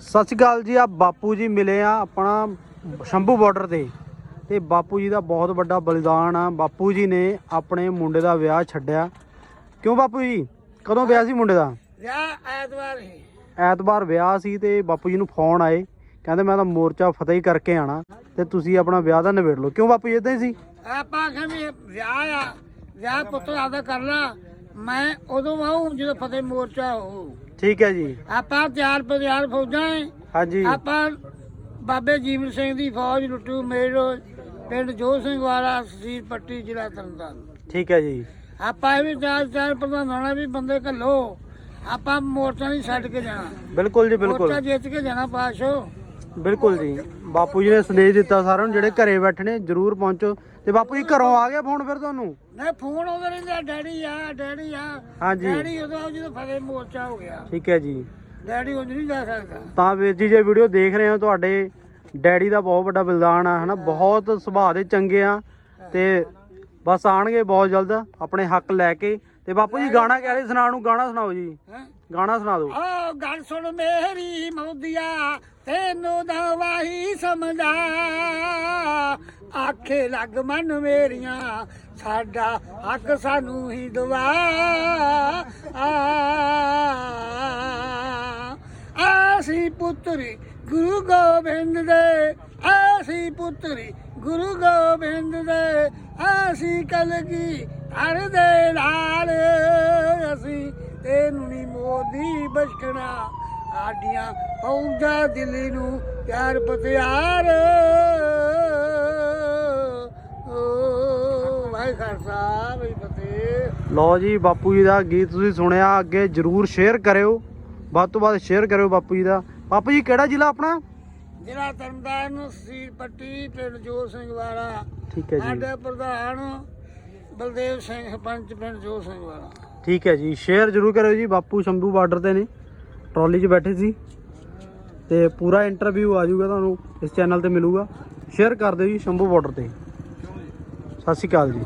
ਸਤਿ ਸ਼੍ਰੀ ਅਕਾਲ ਜੀ ਆ ਬਾਪੂ ਜੀ ਮਿਲੇ ਆ ਆਪਣਾ ਸ਼ੰਭੂ ਬਾਰਡਰ ਤੇ। ਤੇ ਬਾਪੂ ਜੀ ਦਾ ਬਹੁਤ ਵੱਡਾ ਬਲਿਦਾਨ ਆ। ਬਾਪੂ ਜੀ ਨੇ ਆਪਣੇ ਮੁੰਡੇ ਦਾ ਵਿਆਹ ਛੱਡਿਆ। ਕਿਉਂ ਬਾਪੂ ਜੀ? ਕਦੋਂ ਵਿਆਹ ਸੀ ਮੁੰਡੇ ਦਾ? ਵਿਆਹ ਐਤਵਾਰ ਹੀ ਐਤਵਾਰ ਵਿਆਹ ਸੀ ਤੇ ਬਾਪੂ ਜੀ ਨੂੰ ਫੋਨ ਆਏ। ਕਹਿੰਦੇ ਮੈਂ ਤਾਂ ਮੋਰਚਾ ਫਤਿਹ ਹੀ ਕਰਕੇ ਆਣਾ ਤੇ ਤੁਸੀਂ ਆਪਣਾ ਵਿਆਹ ਦਾ ਨਿਬੇੜ ਲਓ। ਕਿਉਂ ਬਾਪੂ ਜੀ ਇਦਾਂ ਹੀ ਸੀ? ਆਪਾਂ ਕਹਿੰਦੇ ਵਿਆਹ ਆ। ਵਿਆਹ ਪੁੱਤ ਆਦਾ ਕਰਨਾ। ਮੈਂ ਉਦੋਂ ਆਉਂ ਜਦੋਂ ਫਤਿਹ ਮੋਰਚਾ ਹੋ ਠੀਕ ਹੈ ਜੀ। ਆਪਾਂ ਤਿਆਰ ਪਿਆਰ ਫੌਜਾਂ ਏ ਹਾਂਜੀ। ਆਪਾਂ ਬਾਬੇ ਜੀਵਨ ਸਿੰਘ ਦੀ ਫੌਜ ਲੁੱਟੂ ਮੇਰੋ ਪਿੰਡ ਜੋ ਸਿੰਘ ਵਾਲਾ ਸੀਰ ਪੱਟੀ ਜ਼ਿਲ੍ਹਾ ਤਰਨਤਾਰਨ। ਠੀਕ ਹੈ ਜੀ। ਆਪਾਂ ਇਹ ਵੀ ਚਾਰ ਚਾਰ ਪ੍ਰਧਾਨਾਂ ਵੀ ਬੰਦੇ ਘੱਲੋ। ਆਪਾਂ ਮੋਰਚਾ ਨਹੀਂ ਛੱਡ ਕੇ ਜਾਣਾ। ਬਿਲਕੁਲ ਜੀ ਮੋਰਚਾ ਬਿਲਕੁਲ ਜਿੱਤ ਕੇ ਜਾਣਾ ਪਾਸ਼ੋ। ਬਿਲਕੁਲ ਜੀ। ਬਾਪੂ ਜੀ ਨੇ ਸੰਦੇਸ਼ ਦਿੱਤਾ ਸਾਰਿਆਂ ਨੂੰ ਜਿਹੜੇ ਘਰੇ ਬੈਠੇ ਨੇ ਜਰੂਰ ਪਹੁੰਚੋ। ਤੇ ਬਾਪੂ ਜੀ ਘਰੋਂ ਆ ਗਿਆ ਫੋਨ ਫਿਰ ਤੁਹਾਨੂੰ? ਨਹੀਂ ਫੋਨ ਉਹਦੇ ਰਹਿੰਦਾ ਡੈਡੀ ਆ ਡੈਡੀ ਆ। ਹਾਂਜੀ। ਡੈਡੀ ਉਦੋਂ ਜਦੋਂ ਫਤਿਹ ਮੋਰਚਾ ਹੋ ਗਿਆ। ਠੀਕ ਹੈ ਜੀ। ਡੈਡੀ ਉਂਝ ਨਹੀਂ ਜਾ ਸਕਦਾ। ਤਾਂ ਵੀਰ ਜੀ ਜੇ ਵੀਡੀਓ ਦੇਖ ਰਹੇ ਹੋ ਤੁਹਾਡੇ ਡੈਡੀ ਦਾ ਬਹੁਤ ਵੱਡਾ ਬਲਿਦਾਨ ਆ ਹਨਾ? ਬਹੁਤ ਸੁਭਾਅ ਦੇ ਚੰਗੇ ਆ। ਤੇ ਬਸ ਆਣਗੇ ਬਹੁਤ ਜਲਦ ਆਪਣੇ ਹੱਕ ਲੈ ਕੇ। ਤੇ ਬਾਪੂ ਜੀ ਗਾਣਾ ਕਹਿ ਰਹੇ ਸੁਣਾਉਣ ਨੂੰ ਗਾਣਾ ਸੁਣਾਓ ਜੀ। ਹੈਂ? ਗਾਣਾ ਸੁਣਾ ਦਿਓ। ਓ ਗੱਲ ਸੁਣ ਮੇਰੀ ਮੌਦੀਆ ਤੈਨੂੰ ਦਵਾਈ ਸਮਝਾ। ਆਖੇ ਲੱਗ ਮਨ ਮੇਰੀਆਂ ਸਾਡਾ ਹੱਕ ਸਾਨੂੰ ਹੀ ਦਵਾ। ਆਸੀ ਪੁੱਤਰੀ ਗੁਰੂ ਗੋਬਿੰਦ ਦੇ ਆਸੀ ਪੁੱਤਰੀ ਗੁਰੂ ਗੋਬਿੰਦ ਦੇ ਆਸੀ ਕਲਗੀ ਹਰ ਦੇ ਅਸੀਂ ਤੈਨੂੰ ਨੀ ਮੋਦੀ ਬਖਸ਼ਣਾ। ਆਡੀਆਂ ਫੌਜਾਂ ਦਿੱਲੀ ਨੂੰ ਪਿਆਰ ਪਤਿਆਰ। ਵਾਹਿ ਖਾਲਸਾ ਵਾਹਿ ਫਤਿਹ। ਲਓ ਜੀ ਬਾਪੂ ਜੀ ਦਾ ਗੀਤ ਤੁਸੀਂ ਸੁਣਿਆ ਅੱਗੇ ਜਰੂਰ ਸ਼ੇਅਰ ਕਰਿਓ। ਵੱਧ ਤੋਂ ਵੱਧ ਸ਼ੇਅਰ ਕਰਿਓ ਬਾਪੂ ਜੀ ਦਾ। ਬਾਪੂ ਜੀ ਕਿਹੜਾ ਜ਼ਿਲ੍ਹਾ ਆਪਣਾ? ਜ਼ਿਲ੍ਹਾ ਤਰਨਤਾਰਨ ਸੀਰ ਪੱਟੀ ਪਿੰਡ ਜੋ ਸਿੰਘ ਵਾਲਾ। ਠੀਕ ਹੈ ਜੀ। ਸਾਡੇ ਪ੍ਰਧਾਨ ਬਲਦੇਵ ਸਿੰਘ ਸਰਪੰਚ ਪਿੰਡ ਜੋ ਸਿੰਘ ਵਾਲਾ। ਠੀਕ ਹੈ ਜੀ ਸ਼ੇਅਰ ਜਰੂਰ ਕਰਿਓ ਜੀ, ਬਾਪੂ ਸ਼ੰਭੂ ਬਾਰਡਰ ਤੇ ਨੇ ਟਰਾਲੀ 'ਚ ਬੈਠੇ ਸੀ। ਤੇ ਪੂਰਾ ਇੰਟਰਵਿਊ ਆ ਜਾਊਗਾ ਤੁਹਾਨੂੰ, ਇਸ ਚੈਨਲ ਤੇ ਮਿਲੂਗਾ। ਸ਼ੇਅਰ ਕਰ ਦਿਓ ਜੀ ਸ਼ੰਭੂ ਬਾਰਡਰ ਤੇ। ਸਤਿ ਸ਼੍ਰੀ ਅਕਾਲ ਜੀ।